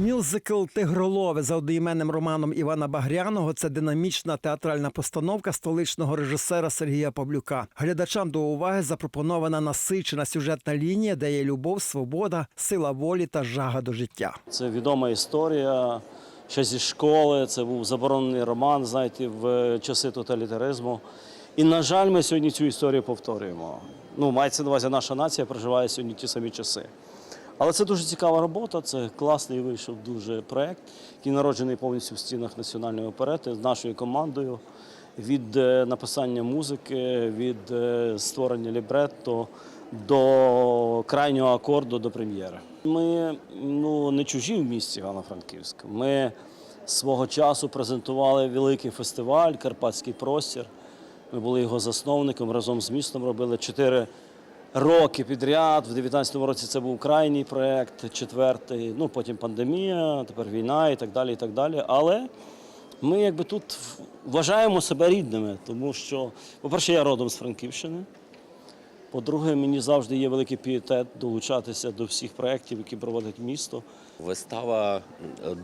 Мюзикл Тигролове за одноіменним романом Івана Багряного це динамічна театральна постановка столичного режисера Сергія Павлюка. Глядачам до уваги запропонована насичена сюжетна лінія, де є любов, свобода, сила волі та жага до життя. Це відома історія ще зі школи. Це був заборонений роман, знаєте, в часи тоталітаризму. І, на жаль, ми сьогодні цю історію повторюємо. Ну, мається на увазі, наша нація проживає сьогодні ті самі часи. Але це дуже цікава робота, це класний вийшов дуже проєкт, який народжений повністю в стінах національної оперети з нашою командою. Від е, написання музики, від е, створення лібретто до крайнього акорду до прем'єри. Ми ну, не чужі в місті Івано-Франківськ. Ми свого часу презентували великий фестиваль Карпатський простір. Ми були його засновником, разом з містом робили чотири роки підряд. В 19-му році це був крайній проєкт, четвертий. Ну потім пандемія, тепер війна і так далі. І так далі. Але ми якби тут вважаємо себе рідними, тому що, по-перше, я родом з Франківщини. По-друге, мені завжди є великий пріоритет долучатися до всіх проєктів, які проводить місто. Вистава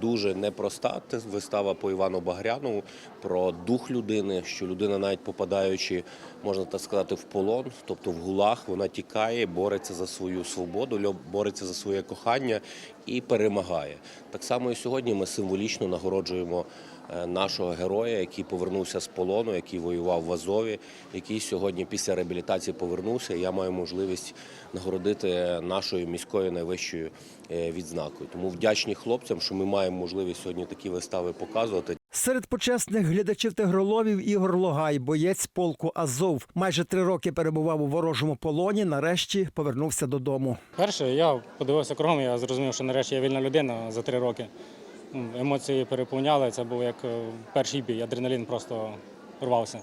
дуже непроста. Це вистава по Івану Багряну про дух людини, що людина, навіть попадаючи, можна так сказати, в полон, тобто в гулах, вона тікає, бореться за свою свободу, бореться за своє кохання і перемагає. Так само і сьогодні ми символічно нагороджуємо е, нашого героя, який повернувся з полону, який воював в Азові, який сьогодні після реабілітації повернувся. Я маю можливість нагородити нашою міською найвищою е, відзнакою. Тому вдячні хлопцям, що ми маємо можливість сьогодні такі вистави показувати. Серед почесних глядачів тигроловів Ігор Логай, боєць полку Азов. Майже три роки перебував у ворожому полоні. Нарешті повернувся додому. Перше, я подивився кругом, я зрозумів, що нарешті я вільна людина за три роки. Емоції переповняли, це був як е, перший бій, адреналін просто рвався.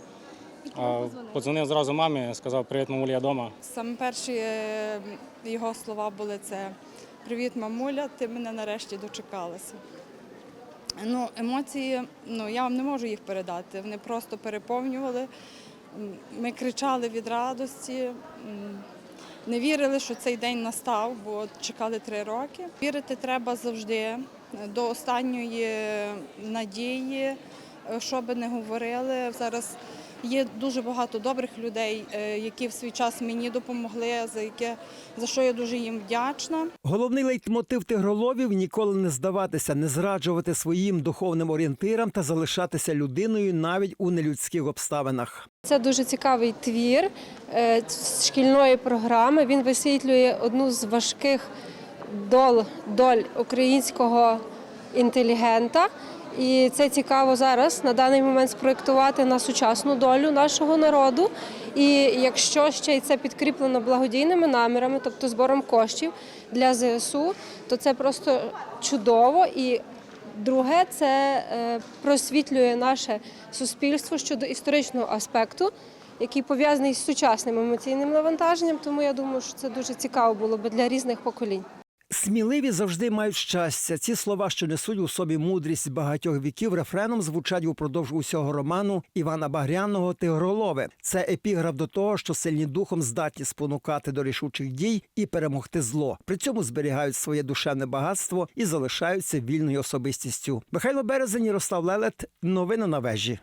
Подзвонив зразу мамі, сказав, привіт, мамулі, я вдома. Саме перші е, його слова були це Привіт, мамуля, ти мене нарешті дочекалася. Ну, емоції, ну я вам не можу їх передати. Вони просто переповнювали. Ми кричали від радості, не вірили, що цей день настав, бо чекали три роки. Вірити треба завжди е, до останньої надії, е, що би не говорили. Зараз Є дуже багато добрих людей, е, які в свій час мені допомогли, за яке за що я дуже їм вдячна. Головний лейтмотив тигроловів ніколи не здаватися, не зраджувати своїм духовним орієнтирам та залишатися людиною навіть у нелюдських обставинах. Це дуже цікавий твір е, з шкільної програми. Він висвітлює одну з важких дол, доль українського інтелігента. І це цікаво зараз на даний момент спроєктувати на сучасну долю нашого народу. І якщо ще й це підкріплено благодійними намірами, тобто збором коштів для ЗСУ, то це просто чудово. І Друге, це е, просвітлює наше суспільство щодо історичного аспекту, який пов'язаний з сучасним емоційним навантаженням. Тому я думаю, що це дуже цікаво було би для різних поколінь. Сміливі завжди мають щастя. Ці слова, що несуть у собі мудрість багатьох віків, рефреном звучать упродовж усього роману Івана Багряного Тигролове. Це епіграф до того, що сильні духом здатні спонукати до рішучих дій і перемогти зло. При цьому зберігають своє душевне багатство і залишаються вільною особистістю. Михайло Березень, Ярослав Лелет. Новини на вежі.